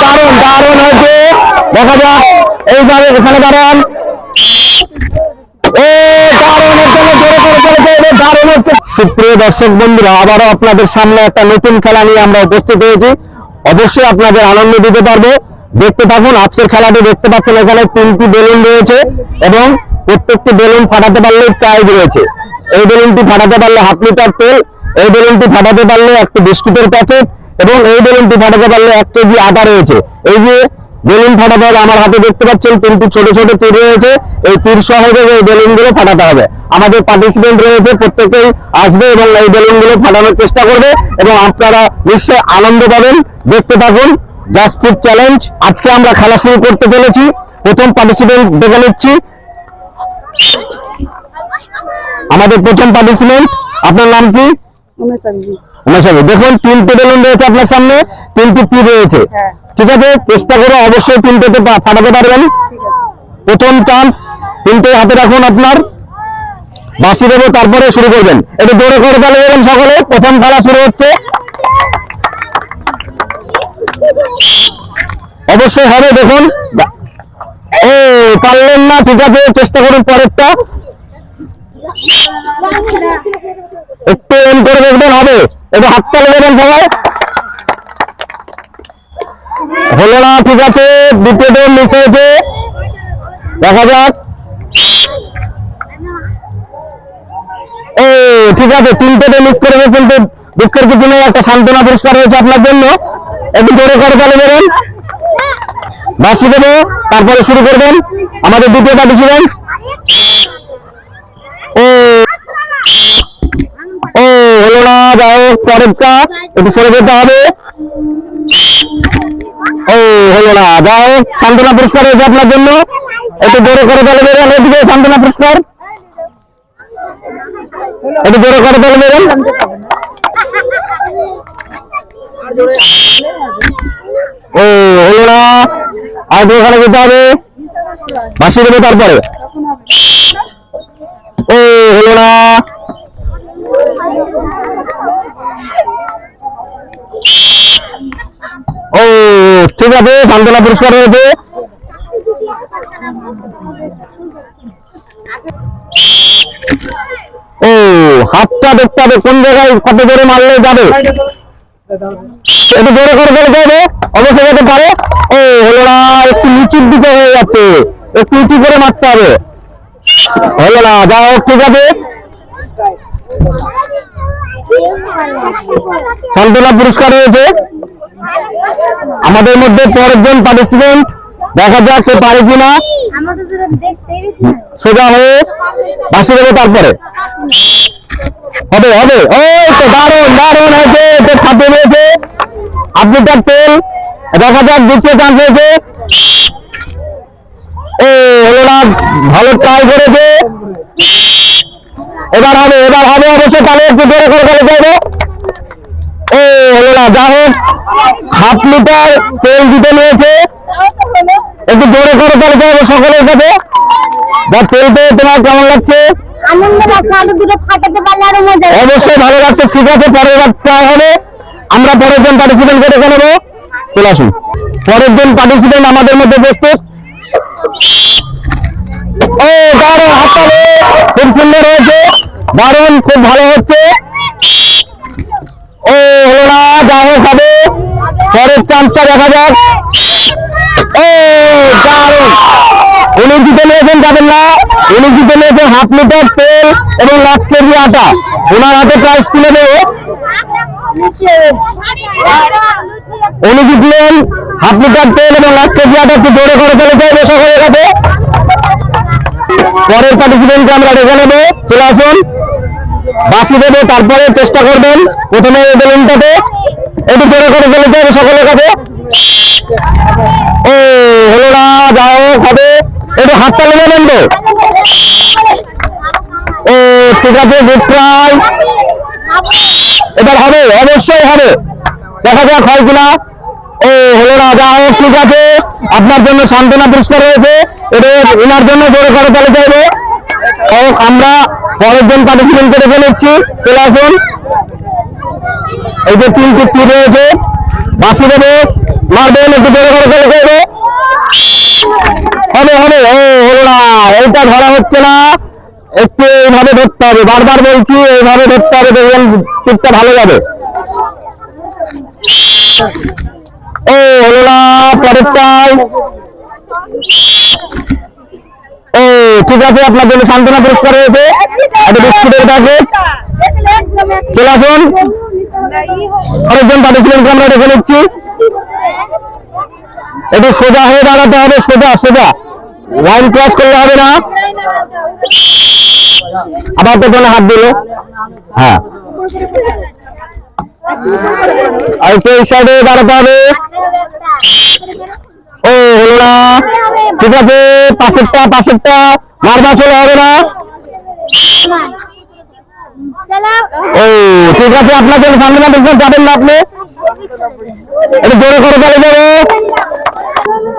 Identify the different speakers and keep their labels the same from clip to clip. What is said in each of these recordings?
Speaker 1: দারুণ দারুণ হয়েছে। দেখা যাক, এইবারে এখানে দাঁড়ান। সুপ্রিয় দর্শক বন্ধুরা, আবারও আপনাদের সামনে একটা নতুন খেলা নিয়ে আমরা উপস্থিত হয়েছি। অবশ্যই আপনাদের আনন্দ দিতে পারব। দেখতে থাকুন, আজকের খেলাটি দেখতে পাচ্ছেন, এখানে তিনটি বেলুন রয়েছে এবং প্রত্যেকটি বেলুন ফাটাতে পারলে প্রাইজ রয়েছে। এই বেলুনটি ফাটাতে পারলে হাফ লিটার তেল, এই বেলুনটি ফাটাতে পারলে একটি বিস্কুটের প্যাকেট এবং এই বেলুনটি ফাটাতে পারলে এক কেজি আটা রয়েছে। এই যে বেলুন ফাটাতে হবে, আমার হাতে দেখতে পাচ্ছেন তিনটি ছোট ছোট তীর রয়েছে। এই তীর সহজে এই বেলুনগুলো ফাটাতে হবে। আমাদের পার্টিসিপেন্ট রয়েছে, প্রত্যেকেই আসবে এবং এই বেলুনগুলো ফাটানোর চেষ্টা করবে এবং আপনারা নিশ্চয় আনন্দ পাবেন। দেখতে থাকুন জাস্ট চ্যালেঞ্জ আজকে আমরা খেলা শুরু করতে চলেছি। প্রথম পার্টিসিপেন্ট দেখে নিচ্ছি। আমাদের প্রথম পার্টিসিপেন্ট আপনার নাম কি। দেখুন বেলুন রয়েছে আপনার সামনে তিনটি তীর রয়েছে।
Speaker 2: হ্যাঁ।
Speaker 1: ঠিক আছে? চেষ্টা করে অবশ্যই পা- ফাটাতে পারবেন। প্রথম চান্স তিনটে হাতে রাখুন আপনার। বাসি দেবো তারপরে শুরু করবেন। একটু জোরে করে দেবেন সকলে। প্রথম খেলা শুরু হচ্ছে। অবশ্যই হবে দেখুন। ও পারলেন না ঠিক আছে চেষ্টা করুন পরেরটা। একটু এম করে দেখবেন, হবে। একটু হাত তালে দেবেন সবাই। হলো না, ঠিক আছে, দ্বিতীয় দল মিস হয়েছে। দেখা যাক। ও ঠিক আছে, তিনটে মিস করেছে, কিন্তু দুঃখের কিছু নেই, একটা সান্ত্বনা পুরস্কার হয়েছে আপনার জন্য। একটু জোরে করে তালে দেবেন। বাসি দেবো, তারপরে শুরু করবেন। আমাদের দ্বিতীয় পার্টিসিপেন্ট ও ও, হলো না, যাই হোক পরেরটা একটু সরে যেতে হবে। ও, হলো না, যাই হোক, সান্ত্বনা পুরস্কার হয়েছে আপনার জন্য। একটু জোরে করে তালে দেবেন এদিকে সান্ত্বনা পুরস্কার। একটু জোরে করে তালে দেবেন ও, হলো না, আর ওখানে যেতে হবে? বাসি দেবো তারপরে। ও, হলো না। ও, ঠিক আছে, সান্ত্বনা পুরস্কার হয়েছে। ও, হাতটা দেখতে হবে, কোন জায়গায় কত জোরে মারলে যাবে? একটু জোরে করে বলতে হবে, অবশ্যই যেতে পারে। ও হলো না একটু নিচুর দিকে হয়ে যাচ্ছে। একটু নিচু করে মারতে হবে। হলো না যা হোক, ঠিক আছে। সান্ত্বনা পুরস্কার রয়েছে। আমাদের মধ্যে পরেরজন পার্টিসিপেন্ট দেখা যাক সে পারে কিনা। সোজা হয়ে বাসি দেবে তারপরে। হবে হবে। ও, তো দারুণ দারুণ হয়েছে, তো ফাটিয়ে দিয়েছে। আপনি তার তেল। দেখা যাক দ্বিতীয় চান্স হয়েছে। ও না ভালো ট্রাই করেছে। এবার হবে এবার হবে অবশ্যই তাহলে একটু জোরে করে করে যাব ও হলো না যা হোক, হাফ লিটার তেল দিতে নিয়েছে একটু জোরে করে তাহলে যাব সকলের কাছে। যা তেল পেয়ে তোমার কেমন লাগছে? অবশ্যই ভালো লাগছে, ঠিক আছে, পরের বার ট্রাই হবে। আমরা পরের জন পার্টিসিপেন্ট করে নেব চলে আসুন। পরের জন পার্টিসিপেন্ট আমাদের মধ্যে প্রস্তুত। ও দারুণ হাততালি খুব সুন্দর হয়েছে। দারুণ, খুব ভালো হচ্ছে। ও হলো না যা হোক হবে পরের চান্সটা দেখা যাক। ও, দারুণ। উনি জিতে নিয়েছেন যাবেন না। উনি জিতে নিয়েছেন হাফ লিটার তেল এবং এক কেজি আটা। ওনার হাতে প্রাইস তুলে দেবো। উনি জিতলেন হাফ লিটার তেল এবং এক কেজি আটা। একটু জোরে করে ফেলে চাইবে সকলের কাছে পরের পার্টিসিপেন্টকে আমরা ডেকে নেব। চলে আসুন। বাসি দেবো, তারপরে চেষ্টা করবেন। প্রথমে বেলুনটাতে একটু জোরে করে ফেলে চাইবে সকলের কাছে। ও হলো না যা হোক, হবে। একটু হাত তালে দেবেন তো। ও, ঠিক আছে গুড ট্রাই এবার হবে, অবশ্যই হবে। দেখা যাক হয় কিনা। ও হলো না যা হোক, ঠিক আছে। আপনার জন্য সান্ত্বনা পুরস্কার হয়েছে। এটা ওনার জন্য জোরে করে তালে চাইব হোক, আমরা পরের জন পার্টিসিপেন্টকে রেখে নিচ্ছি চলে আসুন। এই যে তিনটি তীর রয়েছে। বাসি দেবো মারবেন, একটু জোরে করে করে করবে হবে হবে, ও, হলো না। এইটা ধরা হচ্ছে না। একটু এইভাবে ধরতে হবে। বারবার বলছি, এইভাবে ধরতে হবে, দেখবেন টিপটা ভালো যাবে। ও, হলো না, পরেরটাই। ও, ঠিক আছে, আপনার জন্য সান্ত্বনা পুরস্কার হয়েছে একটা বিস্কুটের প্যাকেট চলে আসুন। আরেকজন পার্টিসিপেন্টকে আমরা রেখে নিচ্ছি। একটু সোজা হয়ে দাঁড়াতে হবে, সোজা সোজা। লাইন ক্রস করলে হবে না। আবার পেছনে হাত দিল। হ্যাঁ। আর একটু সাইডে দাঁড়াতে হবে। ও, হলো না। ঠিক আছে, পাশেরটা পাশেরটা, মারবা চলে, হবে না? ও ঠিক আছে আপনার জন্য সামনে দেখবেন যাবেন না আপনি? একটু জোরে করে করে যাব।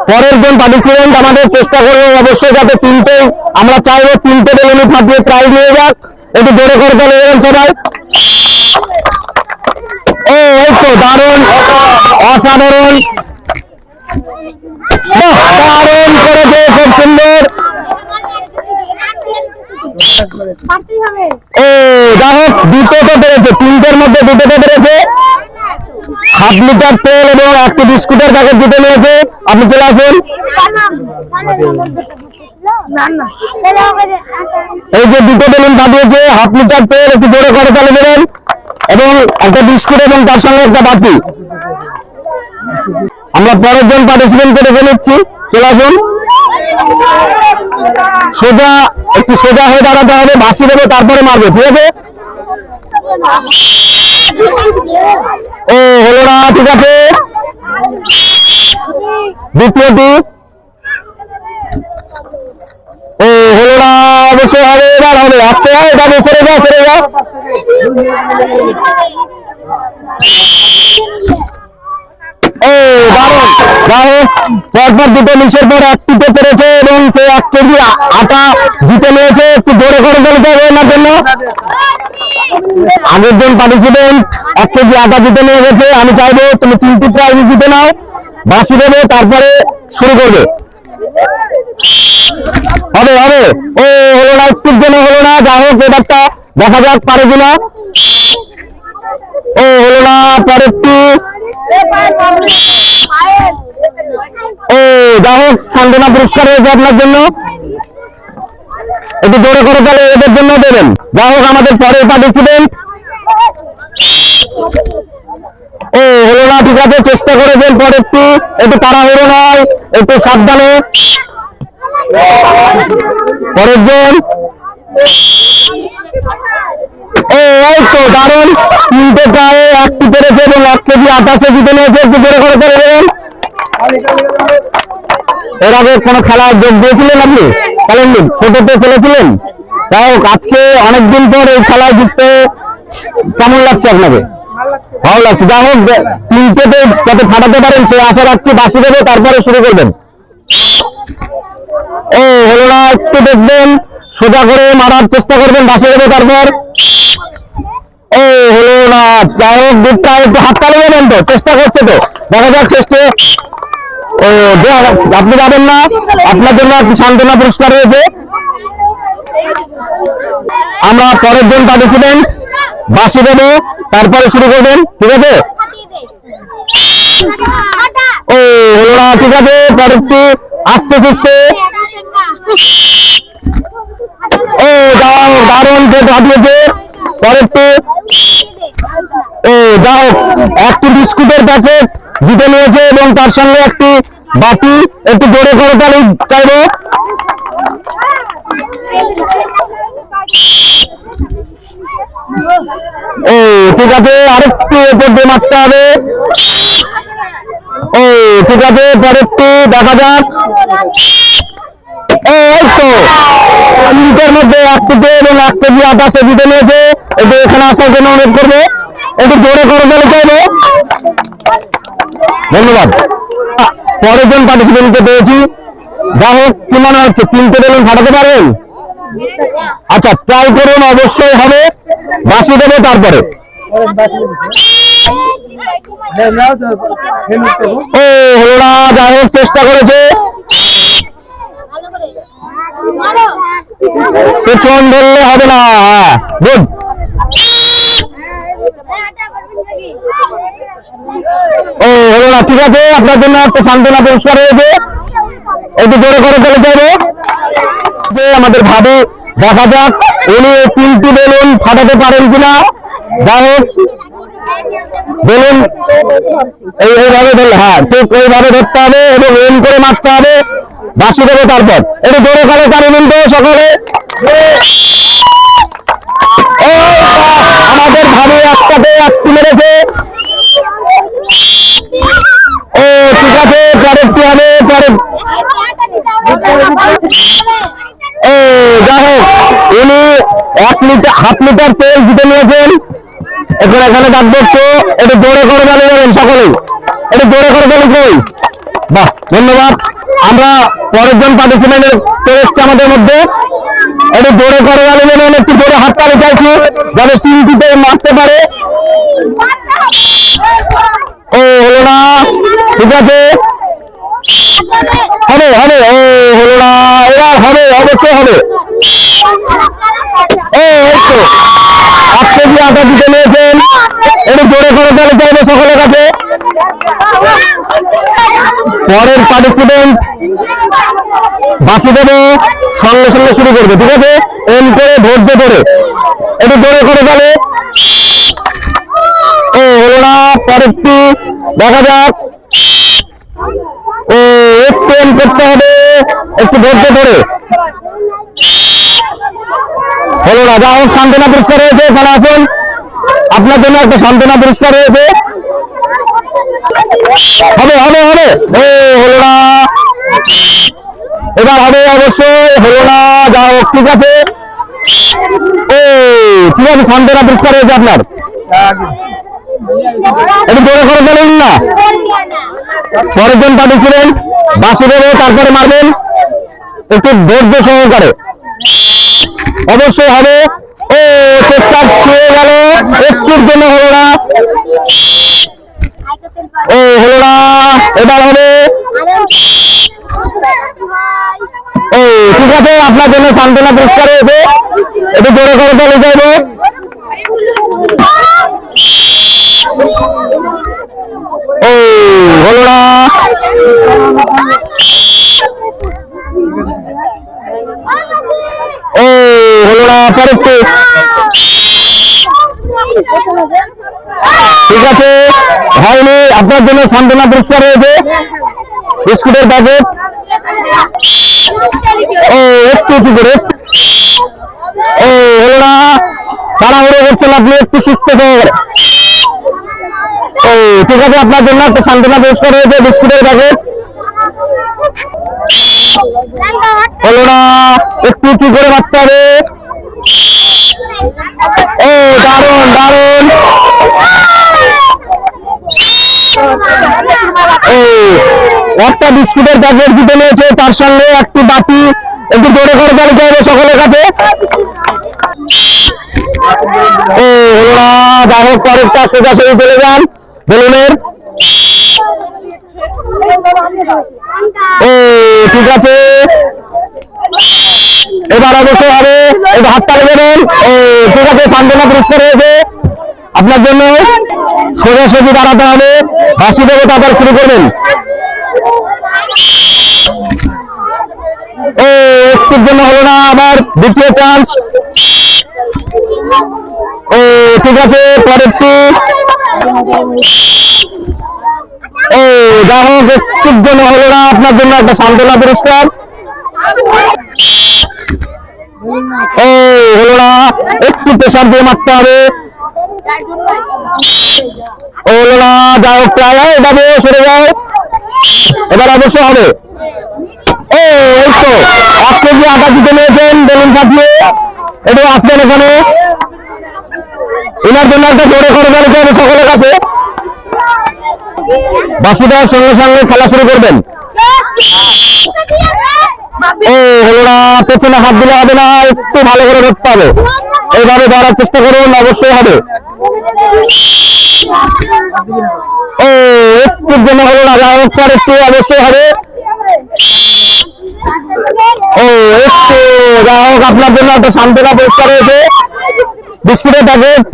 Speaker 1: পরের জন পার্টিসিপেন্ট আমাদের চেষ্টা করব, অবশ্যই যাতে তিনটে, আমরা চাইব তিনটে বেলুনি ফাটিয়ে প্রাইজ নিয়ে যাক। একটু জোরে করে করে যাবেন সবাই। ও, এই তো দারুণ, অসাধারণ। দারুণ। সুন্দর। ও যা হোক, দুটো তো পেরেছে তিনটের মধ্যে দুটো তো পেরেছে হাফ লিটার তেল এবং একটি বিস্কুটের প্যাকেট দিতে নিয়েছে। আপনি চলে আসুন। এই যে দুটো বেলুন ফাটিয়েছে হাফ লিটার তেল, একটু জোরে করে চালিয়ে দেবেন। এবং একটা বিস্কুট এবং তার সঙ্গে একটা বাটি। আমরা পরের জন পার্টিসিপেন্টকে করে নিচ্ছি। চলে আসুন। সোজা, একটু সোজা হয়ে দাঁড়াতে হবে ভাসি দেবে, তারপরে মারবে, ঠিক আছে? ও, হলো না, ঠিক আছে? দ্বিতীয়টি ও, হলো না অবশ্যই হবে, এবার হবে। আসতে হয় এটা সরে যাও সরে যাও। ও পরপর দুটো মিশের পর একটিতে পেরেছে এবং সে এক কেজি আটা জিতে নিয়েছে। একটু জোরে করে বলতে হবে ওনার জন্য আগের জন পার্টিসিপেন্ট এক কেজি আটা জিতে নিয়ে গেছে। আমি চাইব তুমি তিনটি প্রাইজ জিতে নাও। বাসি দেবে, তারপরে শুরু করবে। হবে হবে। ও, হলো না একটুর জন্য হলো না। যাই হোক, এবারটা দেখা যাক পারে কিনা। ও, হলো না পরেরটি ও যা হোক, সান্ত্বনা পুরস্কার হয়েছে আপনার জন্য। একটু জোরে করে তাহলে এদের জন্য দেবেন। যা হোক, আমাদের পরের পার্টিসিপেন্ট ও, হলো না, ঠিক আছে, চেষ্টা করেছেন পরেরটি একটু তাড়াহুড়ো নয়, একটু সাবধানে। পরের জন। এই তো দারুণ। তিনটে প্রায় একটি এক কেজি করে দেবেন। আগে কোনো খেলায় যোগ দিয়েছিলেন আপনি? হোক, আজকে অনেকদিন পর এই খেলায় জিততে কেমন লাগছে আপনাকে? ভালো লাগছে। যাই হোক তিনটেতে যাতে ফাটাতে পারেন, সেই আশা রাখছি। বাসি দেবে তারপরে শুরু করবেন। ও হলো না একটু দেখবেন। সোজা করে মারার চেষ্টা করবেন বাসে দেবে তারপর। ও হলো না যাই হোক দুধটা একটু তো চেষ্টা করছে তো। দেখা যাক শেষে। ও আপনি যাবেন না? আপনার জন্য একটি সান্ত্বনা পুরস্কার রয়েছে। আমরা পরের জন পার্টিসিপেন্ট বাসি দেবো তারপরে শুরু করবেন ঠিক আছে? ও হলো না ঠিক আছে? পরেরটি আস্তে সুস্থে। ও যাও দারুণ পেট হাঁটিয়েছে পরেরটি ও যা হোক একটি বিস্কুটের প্যাকেট জিতে নিয়েছে এবং তার সঙ্গে একটি বাটি একটু জোরে করে তাহলে চাইব ও ঠিক আছে, আরেকটু উপর দিয়ে মারতে হবে। ও ঠিক আছে, পরেরটি দেখা যাক। মধ্যে এবং সে জিতে নিয়েছে। এখানে আসার জন্য অনুরোধ করব। একটু জোরে করে বলে চাইব ধন্যবাদ। পরের জন পার্টিসিপেন্টকে পেয়েছি। যা হোক কি মনে হচ্ছে? তিনটে বেলুন ফাটাতে পারবেন আচ্ছা ট্রাই করুন, অবশ্যই হবে। বাসি দেবো তারপরে। ও হলো না যাই হোক, চেষ্টা করেছে। পেছন ধরলে হবে না। হ্যাঁ গুড। ও হলো না, ঠিক আছে, আপনার জন্য একটা সান্ত্বনা পুরস্কার হয়েছে একটু জোরে করে চলে যাব যে আমাদের ভাবে, দেখা যাক উনি তিনটি বেলুন ফাটাতে পারেন কিনা। যাই হোক, বেলুন এই এইভাবে ধরলে হ্যাঁ ঠিক এইভাবে ধরতে হবে এবং এম করে মারতে হবে। বাসি দেবো তারপর। একটু জোরে করে তার কিন্তু সকলে ও, মেরেছে। ও, ঠিক আছে হবে, পরের এক লিটার, হাফ লিটার তেল জিতে নিয়েছেন। এখন এখানে থাকবে তো একটু জোরে করে গালি সকলেই। একটু জোরে করে গালি কই? বাহ, ধন্যবাদ। আমরা পরের জন পার্টিসিপেন্ট চলে এসছে আমাদের মধ্যে একটু জোরে করে গালি দেবেন, একটু জোরে হাত তালি চাইছি, যাতে তিনটিতে মারতে পারে। ও, হলো না। ঠিক আছে? হবে হবে। ও, হলো না। এবার হবে, অবশ্যই হবে। ও এই তো এক কেজি আটা দিতে নিয়েছেন। একটু জোরে করে তাহলে চাইবে সকলের কাছে। পরের পার্টিসিপেন্ট বাসি দেবো, সঙ্গে সঙ্গে শুরু করবে, ঠিক আছে? এম করে ধৈর্য ধরে একটু জোরে করে তাহলে ও, হলো না পরেরটি দেখা যাক। ও, একটু এম করতে হবে, একটু ধৈর্য ধরে হলো না যা সান্ত্বনা পুরস্কার হয়েছে, এখানে আসুন। আপনার জন্য একটা সান্ত্বনা পুরস্কার হয়েছে। হবে হবে হবে। ও, হলো না। এবার হবে অবশ্যই হলো না যা হোক ঠিক আছে? ও, ঠিক আছে, সান্ত্বনা পুরস্কার হয়েছে আপনার। একটু জোরে না। পরের জন পাঠিয়েছিলেন, বাসি দেবো, তারপরে মারবেন। একটু ধৈর্য সহকারে। অবশ্যই হবে। ও, চেষ্টা ছুঁয়ে গেল, একটুর জন্য হলো না। ও, হলো না। এবার হবে ও ঠিক আছে, আপনার জন্য সান্ত্বনা পুরস্কার হয়েছে একটু জোরে করে চলে যাব। ও হলো না। ও হলো না পরেরটি ঠিক আছে, হয়নি, আপনার জন্য সান্ত্বনা পুরস্কার হয়েছে বিস্কুটের প্যাকেট। ও, একটু উঁচু করে। ও না তাড়াহুড়ো করছেন আপনি একটু সুস্থ সহকারে ও, ঠিক আছে, আপনার জন্য একটা সান্ত্বনা পুরস্কার হয়েছে বিস্কুটের প্যাকেট। না একটু উঁচু করে মারতে হবে। ও, দারুণ দারুণ। ও একটা বিস্কুটের প্যাকেট জিতে নিয়েছে, তার সঙ্গে একটি বাটি, একটু জোরে করে গাড়ি চাইবে সকলের কাছে। ও হলো না যাই হোক পরেরটা সোজাসুজি চলে যান, বেলুনের। ও, ঠিক আছে। এবার হবে একটু ঠিক আছে, সান্ত্বনা পুরস্কার হয়েছে। আপনার জন্য সোজাসুজি দাঁড়াতে হবে। হাসি দেবো তারপর শুরু করবেন। ও একটুর হলো না আবার দ্বিতীয় চান্স ও ঠিক আছে পরেরটি ও যা হোক একটুর জন্য হলো না আপনার জন্য একটা সান্ত্বনা পুরস্কার। ও হলো না, একটু প্রেশার দিয়ে মারতে হবে। ও হলো না যা হোক, প্রায় এভাবে সরে যাও। এবার অবশ্যই হবে। এক কেজি আটা দিতে নিয়েছেন বেলুন ফাটিয়ে একটু আসবেন এখানে। এনার জন্য একটা জোরে করে বলেছে আমি সকলের কাছে। বাসি সঙ্গে সঙ্গে খেলা শুরু করবেন। ও হলো না পেছনে হাত দিলে হবে না, একটু ভালো করে ধরতে হবে। এইভাবে ধরার চেষ্টা করুন, অবশ্যই হবে। একটু জন্য হলো না হোক পর একটু অবশ্যই হবে ও একটু যাই হোক আপনার জন্য একটা সান্ত্বনা পুরস্কার হয়েছে বিস্কুটের প্যাকেট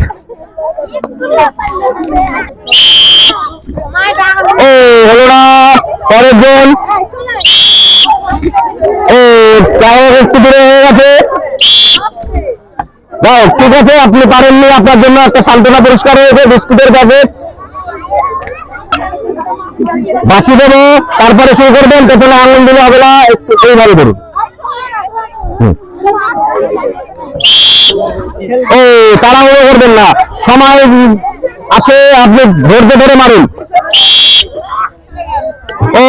Speaker 1: ও হলো না পরের জন ও যাই হোক একটু দূরে হয়ে গেছে ঠিক আছে আপনি পারেননি আপনার জন্য একটা সান্ত্বনা পুরস্কার হয়েছে বিস্কুটের প্যাকেট বাসি দেবো, তারপরে শুরু করবেন পেছনে আঙুল দিলে হবে না এইভাবে ধরুন। ও তাড়াহুড়ো করবেন না। সময় আছে, আপনি ধৈর্য ধরে মারুন। ও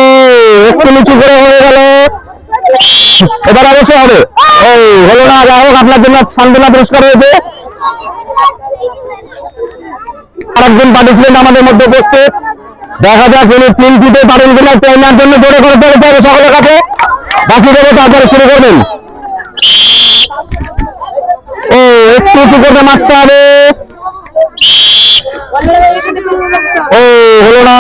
Speaker 1: একটু নিচু করে হয়ে গেল। এবার অবশ্যই হবে। ও হলো না, যাই হোক, আপনার জন্য সান্ত্বনা পুরস্কার হয়েছে আরেকজন পার্টিসিপেন্ট আমাদের মধ্যে উপস্থিত। দেখা যাক উনি তিন দিতে পারেন কিনা, ট্রেনার জন্য জোরে করে চলতে হবে সকলের কাছে বাকি দেবো তারপরে শুরু করবেন ও, একটু উঁচু করে মারতে হবে। ও, হলো না।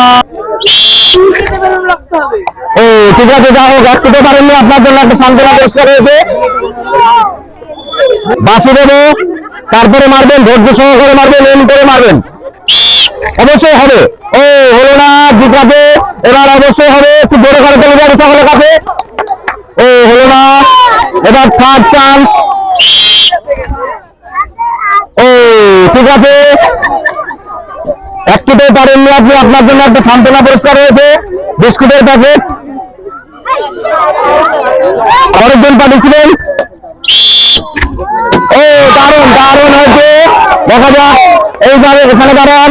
Speaker 1: ও, ঠিক আছে যা হোক এক দিতে পারেননি, আপনার জন্য একটা সান্ত্বনা পুরস্কার হয়েছে। বাসি দেবো, তারপরে মারবেন, ধৈর্য সহকারে মারবেন, এম করে মারবেন। অবশ্যই হবে। ও, হলো না আছে এবার অবশ্যই হবে, একটু বড় করে চলে যাবে সকলের কাছে। ও, হলো না, এবার থার্ড চান্স ও, ঠিক আছে। একটুতে পারেননি আপনি আপনার জন্য একটা সান্ত্বনা পুরস্কার হয়েছে বিস্কুটের প্যাকেট আরেকজন পাঠিয়েছিলেন ও, দারুণ দারুণ হয়েছে। দেখা যাক, এইভাবে এখানে দাঁড়ান।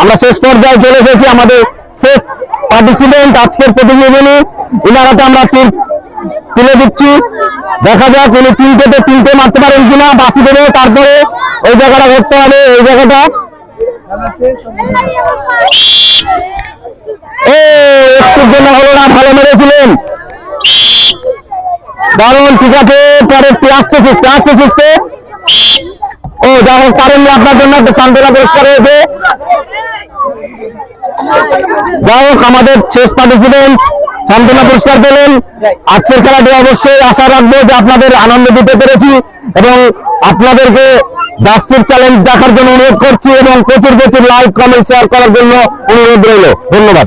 Speaker 1: আমরা শেষ পর্যায়ে চলে এসেছি আমাদের শেষ পার্টিসিপেন্ট আজকের প্রতিযোগিনী ইনারাতে আমরা তুলে দিচ্ছি। দেখা যাক উনি তিনটেতে তিনটে মারতে পারেন কিনা বাঁচি দেবো, তারপরে ওই জায়গাটা ধরতে হবে, এই জায়গাটা। ও একটুর জন্য হলো না, ভালো মেরেছিলেন। দারুণ, ঠিক আছে পরে একটু আস্তে সুস্থে আস্তে সুস্থে ও যা হোক পারেননি আপনার জন্য একটা সান্ত্বনা পুরস্কার হয়েছে যাই হোক আমাদের শেষ পার্টিসিপেন্ট সান্ত্বনা পুরস্কার পেলেন। আজকের খেলাটি অবশ্যই আশা রাখব যে আপনাদের আনন্দ দিতে পেরেছি এবং আপনাদেরকে দাসপুর চ্যালেঞ্জ দেখার জন্য অনুরোধ করছি এবং প্রচুর প্রচুর লাইক কমেন্ট শেয়ার করার জন্য অনুরোধ রইল। ধন্যবাদ।